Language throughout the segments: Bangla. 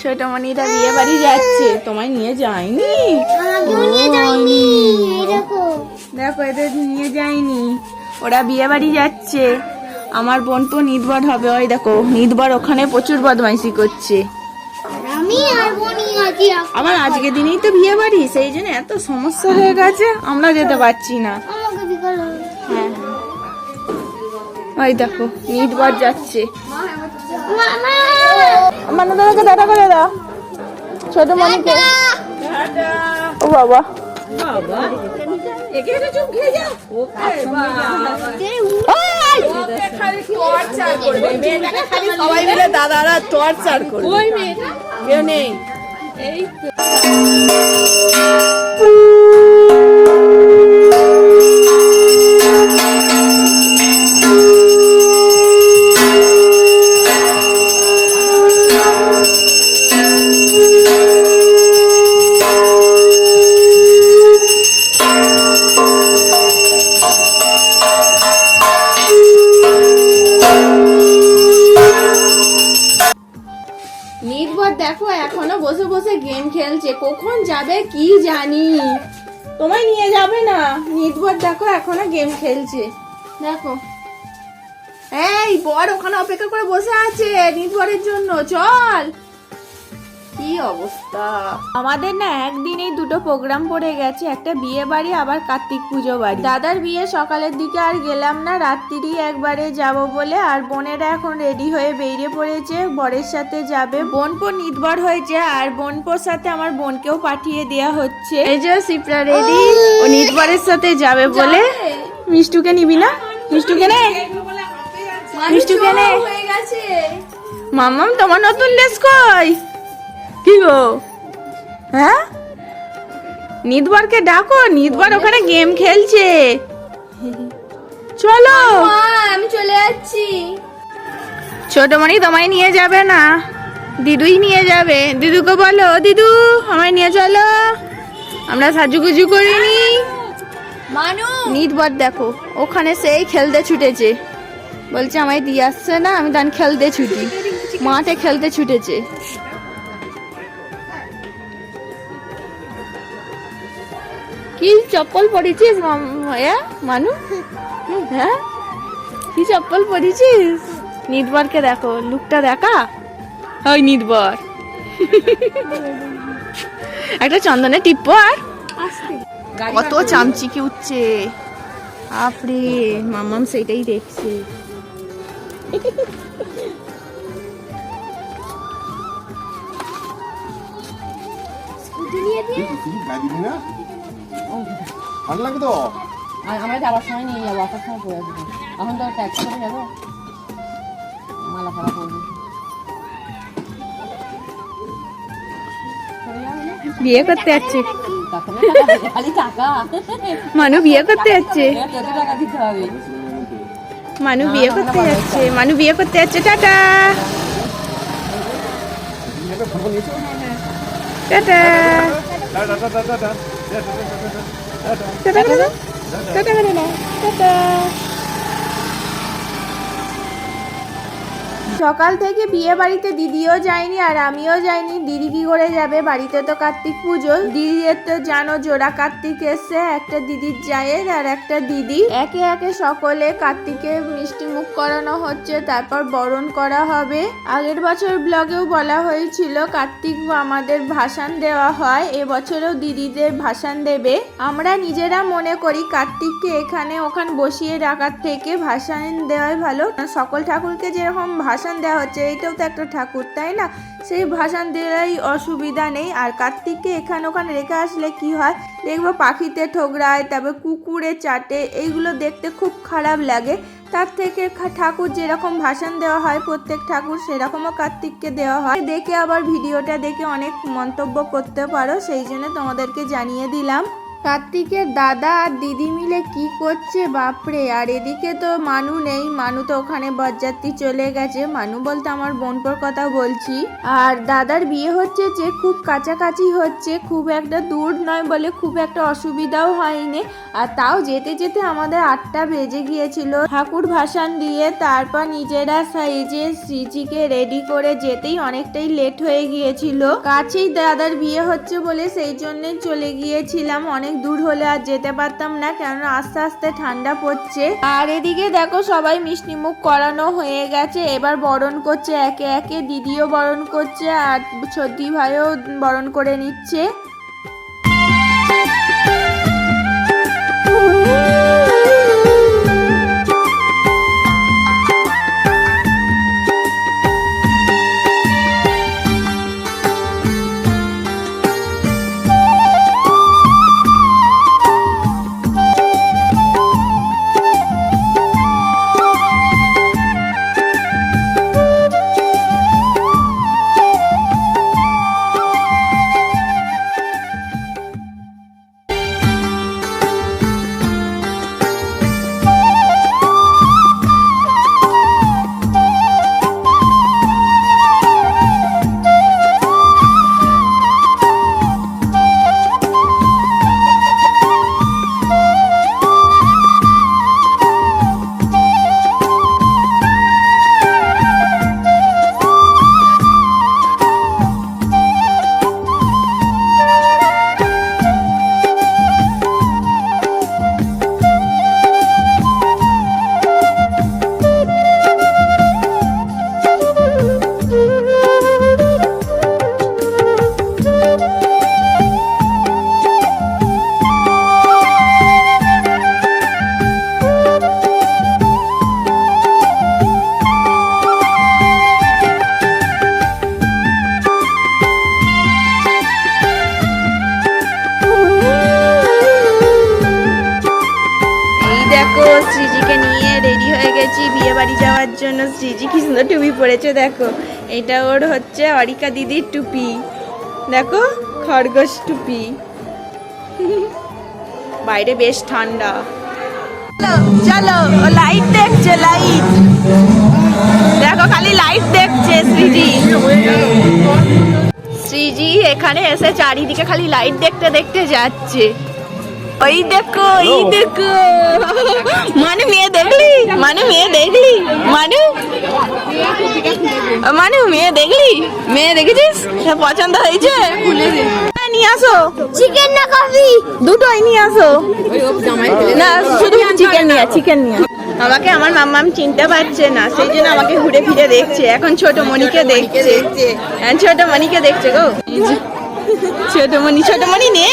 ছোট মনিরা বিয়ে বাড়ি যাচ্ছে। তোমায় নিয়ে যায়নি? দেখো। এদের নিয়ে যায়নি। ওরা বিয়ে বাড়ি যাচ্ছে। আমার বোন তো নিদবার হবে ওই দেখো নিদবার ওখানে প্রচুর বদমাইশি করছে। আমি আর বনি আছি এখন। আবার আজকে দিনেই তো বিয়ে বাড়ি সেই জন্য এত সমস্যা হয়ে গেছে আমরা যেতে পারছি না। হবে। হ্যাঁ ওই দেখো নিদবার যাচ্ছে। মানে তোমাকে দাদা করে দাও। ছোট মনিকে ও বাবা। সবাই মিলে দাদারা টর্চার করবে। কেউ নেই। দেখো, এখনও বসে বসে গেম খেলছে। কখন যাবে কি জানি। তোমায় নিয়ে যাবে না? নির্ভর, দেখো, এখনও গেম খেলছে। দেখো। এই, বর ওখানে অপেক্ষা করে বসে আছে নির্ভরের জন্য। চল। কি অবস্থা? আমাদের না একদিনেই দুটো প্রোগ্রাম পড়ে গেছে একটা বিয়ে বাড়ি আবার কার্তিক পুজো বাড়ি। দাদার বিয়ে সকালের দিকে আর গেলাম না রাত্রিরই একবারে যাব বলে আর বোনেরা এখন রেডি হয়ে বেরিয়ে পড়েছে বরের সাথে যাবে। বোনপো নির্ভর হয়েছে আর বোনপোর সাথে আমার বোনকেও পাঠিয়ে দেয়া হচ্ছে। এই যে সিপরা রেডি ও নির্ভরের সাথে যাবে বলে। মিষ্টুকে নিবি না? মিষ্টুকে নে। মিষ্টুকে নে। মামাম তোমার নতুন ড্রেস কই? কি গো? হ্যাঁ? নিদবারকে ডাকো নিদবার ওখানে গেম খেলছে। চলো। আমি চলে যাচ্ছি। ছোট মনি তোমায় নিয়ে যাবে না। দিদুই নিয়ে যাবে। দিদুকে বলো দিদু আমায় নিয়ে চলো। আমরা সাজুগুজু করিনি। মানু। নিদবার দেখো ওখানে সেই খেলতে ছুটেছে। বলছে আমায় দিয়ে আসছে না আমি তান খেলতে ছুটি। মাঠে খেলতে ছুটেছে। কি চপ্পল পরেছিস মানু? হ্যাঁ? কি চপ্পল পরেছিস? নিদবরকে দেখো লুকটা দেখা? ওই নিদবর। একটা চন্দনের টিপ্প আর? কত চামচিকে উঠছে আপরে মামাম সেটাই দেখছে। গায়ে দিবি না ভালো লাগবে তো? আর আমরা যাওয়ার সময় নিয়ে যাব আসার সময় পরে আসব এখন তো ট্যাক্সি করে যাব। মালা ফালা করব বিয়ে করতে যাচ্ছে। মানু বিয়ে করতে যাচ্ছে। মানু বিয়ে করতে যাচ্ছে। মানু বিয়ে করতে যাচ্ছে। Tata tata tata tata. Tata tata. Tata. Tata সকাল থেকে বিয়ে বাড়িতে দিদিও যায়নি আর আমিও যাইনি। দিদি কি করে যাবে? বাড়িতে তো কার্তিক পুজো দিদিদের তো জানো জোড়া কার্তিক এসছে, একটা দিদির জায়ের আর একটা দিদি। একে একে সকলে কার্তিকে মিষ্টি মুখ করানো হচ্ছে, তারপর বরণ করা হবে। আগের বছর ব্লগেও বলা হয়েছিল, কার্তিক আমাদের ভাসান দেওয়া হয়, এবছরও দিদিদের ভাসান দেবে। আমরা নিজেরা মনে করি কার্তিককে এখানে ওখান বসিয়ে রাখার থেকে ভাসান দেওয়াই ভালো। সকল ঠাকুরকে যেরকম ভাসান দেওয়া হচ্ছে। এইটাও তো একটা ঠাকুর, তাই না? সেই ভাসান দেওয়াই অসুবিধা নেই। আর কার্তিককে এখানে ওখানে রেখে আসলে কি হয়? দেখব পাখিতে ঠোকরায়, তারপর কুকুরে চাটে, এইগুলো দেখতে খুব খারাপ লাগে। তার থেকে ঠাকুর যেরকম ভাষণ দেওয়া হয়, প্রত্যেক ঠাকুর সেরকমও কার্তিককে দেওয়া হয়। দেখে আবার ভিডিওটা দেখে অনেক মন্তব্য করতে পারো, সেই জন্য তোমাদেরকে জানিয়ে দিলাম। কার্তিকের দাদা আর দিদি মিলে কি করছে বাপরে? আর এদিকে তো মানু নেই। মানু তো ওখানে বরযাত্রী চলে গেছে। মানু বলতে আমার বোনপোর কথা বলছি। আর দাদার বিয়ে হচ্ছে যে খুব কাছাকাছি হচ্ছে। খুব একটা দূর নয় বলে খুব একটা অসুবিধাও হয়নি। আর তাও যেতে যেতে আমাদের আটটা বেজে গিয়েছিল। ঠাকুর ভাসান দিয়ে তারপর নিজেরা সাইজে সিজিকে রেডি করে যেতেই অনেকটাই লেট হয়ে গিয়েছিল। কাছেই দাদার বিয়ে হচ্ছে বলে সেই জন্যে চলে গিয়েছিলাম। অনেক দূর হলে আর যেতে পারতাম না কেন আস্তে আস্তে ঠান্ডা পড়ছে। আর এদিকে দেখো সবাই মিষ্টি মুখ করানো হয়ে গেছে, এবার বরণ করছে, একে একে দিদিও বরণ করছে আর সর্দি ভাইও বরণ করে নিচ্ছে। বাড়ি যাওয়ার জন্য শ্রীজি কি সুন্দর টুপি পরেছে, দেখো। এটা ওর হচ্ছে অরিকা দিদির টুপি। দেখো, খরগোশ টুপি। বাইরে বেশ ঠান্ডা। চলো ও লাইট দেখছে লাইট দেখো, খালি লাইট দেখছে শ্রীজি। শ্রীজি এখানে এসে চারিদিকে খালি লাইট দেখতে দেখতে যাচ্ছে। ওই দেখো ওই দেখো। মানে মেয়ে দেখলি? মানে মেয়ে দেখলি? মানে? মানে মেয়ে দেখলি? মেয়ে দেখেছিস? পছন্দ হয়েছে? হ্যাঁ, নিয়ে আসো। চিকেন না কফি দুটোই নিয়ে আসো। না শুধু চিকেন নিয়ে চিকেন নিয়ে। আমাকে আমার মাম্মাম চিনতে পারছে না সেই জন্য আমাকে ঘুরে ফিরে দেখছে। এখন ছোট মনিকে দেখছে। হ্যাঁ ছোট মনিকে দেখছে গো। ছোট মনি ছোট মনি নে।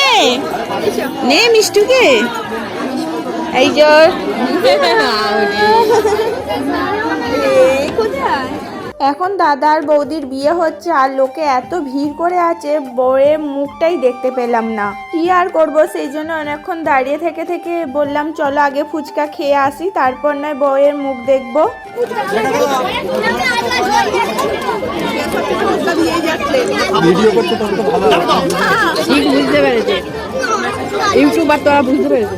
নে মিষ্টুকে। এই জোর এখন দাদার বৌদির বিয়ে হচ্ছে আর লোকে এত ভিড় করে আছে বউয়ের মুখটাই দেখতে পেলাম না। কি আর করব? সেই জন্য অনেকক্ষণ দাঁড়িয়ে থেকে থেকে বললাম চলো আগে ফুচকা খেয়ে আসি তারপর নয় বউয়ের মুখ দেখব। ঠিক বুঝতে পেরেছে। ইউটিউবার তোরা বুঝতে পেরেছে।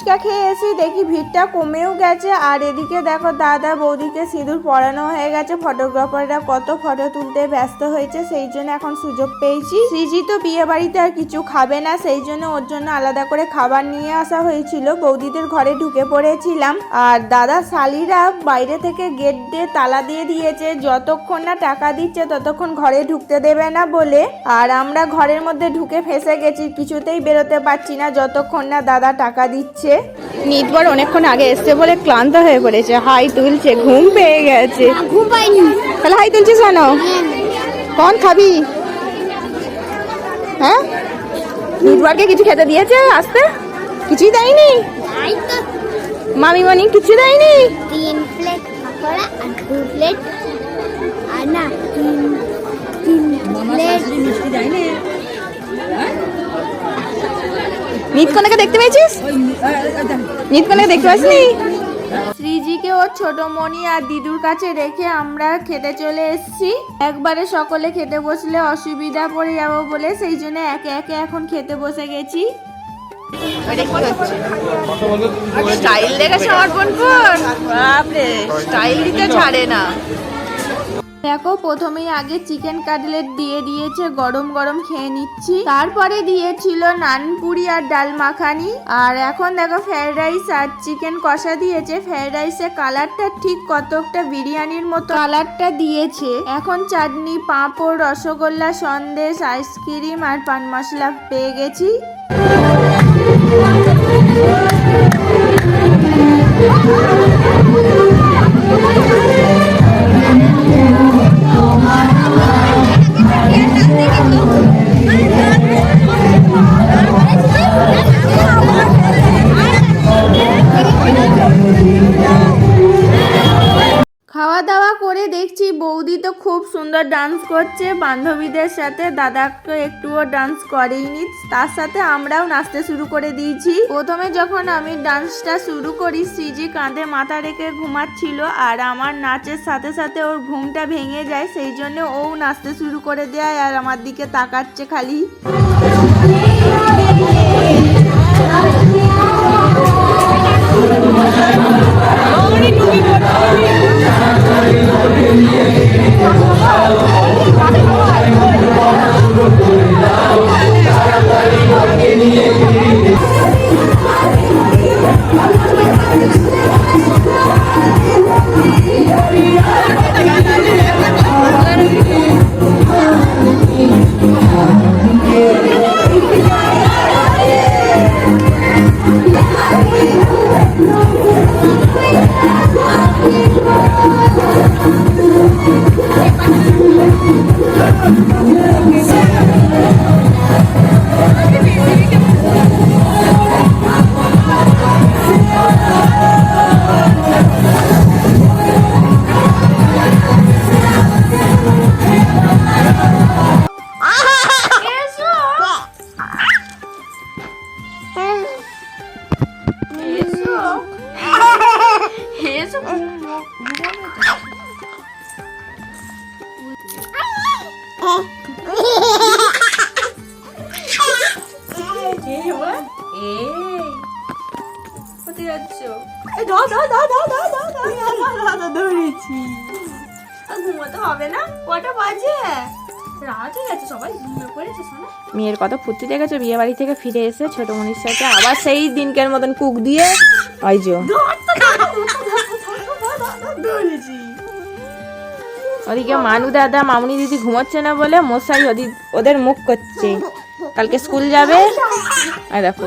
ফুচকা খেয়ে এসে দেখি ভিড়টা কমেও গেছে। আর এদিকে দেখো দাদা বৌদিকে সিঁদুর পরানো হয়ে গেছে। ফটোগ্রাফাররা কত ফটো তুলতে ব্যস্ত হয়েছে, সেই জন্য এখন সুযোগ পেয়েছি। শ্রীজি তো বিয়ে বাড়িতে আর কিছু খাবে না, সেই জন্য ওর জন্য আলাদা করে খাবার নিয়ে আসা হয়েছিল। বৌদিদের ঘরে ঢুকে পড়েছিলাম। আর দাদা শালিরা বাইরে থেকে গেট দিয়ে তালা দিয়ে দিয়েছে, যতক্ষণ না টাকা দিচ্ছে ততক্ষণ ঘরে ঢুকতে দেবে না বলে। আর আমরা ঘরের মধ্যে ঢুকে ফেসে গেছি, কিছুতেই বেরোতে পারছি না, যতক্ষণ না দাদা টাকা দিচ্ছে। নিতবার অনেকক্ষণ আগে এসছে বলে ক্লান্ত হয়ে পড়েছে। হাই তুলছে ঘুম পেয়ে গেছে। ঘুম পাইনি। তাহলে হাই তুলছিস কেন? কখন খাবি? হ্যাঁ? নির্বাণকে কিছু খেতে দিয়েছে আসতে? কিছুই দেয়নি? মামি মানি কিছু দেয়নি? তিন প্লেট পকোড়া আর দু প্লেট আর না তিন তিন প্লেট মিষ্টি দেয় না নিতকনাকে দেখতে পেয়েছিস? নিতকনাকে দেখতে পাসনি শ্রীজিকে ওর ছোট মনি আর দিদুর কাছে রেখে আমরা খেতে চলে এসেছি। একবারে সকলে খেতে বসলে অসুবিধা পড়ে যাব বলে সেই জন্য একে একে এখন খেতে বসে গেছি। স্টাইল দেখে সমর্পণ কর বাপরে স্টাইল দিতে ছাড়ে না। দেখো, প্রথমেই আগে চিকেন কাটলেট দিয়ে দিয়েছে, গরম গরম খেয়ে নিচ্ছি। তারপরে দিয়েছিল নানপুরি আর ডাল মাখানি। আর এখন দেখো ফ্রাইড রাইস আর চিকেন কষা দিয়েছে। ফ্রাইড রাইসের কালারটা ঠিক কতকটা বিরিয়ানির মতো কালারটা দিয়েছে। এখন চাটনি, পাঁপড়, রসগোল্লা, সন্দেশ আইসক্রিম আর পান মশলা পেয়ে গেছি। Thank you. দাওয়া করে দেখছি বৌদি তো খুব সুন্দর ডান্স করছে। বান্ধবীদের সাথে দাদাকে একটুও ডান্স করেইনি। তার সাথে আমরাও নাচতে শুরু করে দিয়েছি। প্রথমে যখন আমি ডান্সটা শুরু করি শ্রীজি কাঁধে মাথা রেখে ঘুমাচ্ছিল আর আমার নাচের সাথে সাথে ওর ঘুমটা ভেঙে যায়, সেই জন্য ও নাচতে শুরু করে দেয় আর আমার দিকে তাকাচ্ছে খালি। যাচ্ছ এই দাও দাও দাও দাও দাও দাও দাও দাও দাও দাও ধরেছি আর ঘুমোতে হবে না কটা বাজে রাত হয়ে গেছে সবাই ঘুমিয়ে পড়েছে শোনা মেয়ের কত ফুর্তি দেখেছ বিয়ে বাড়ি থেকে ফিরে এসে ছোট মনির সাথে আবার সেই দিনকের মতন কুক দিয়ে যে ওদিকে মানু দাদা মামুনি দিদি ঘুমোচ্ছে না বলে মশাই ওদি- ওদের মুখ করছে কালকে স্কুল যাবে আর দেখো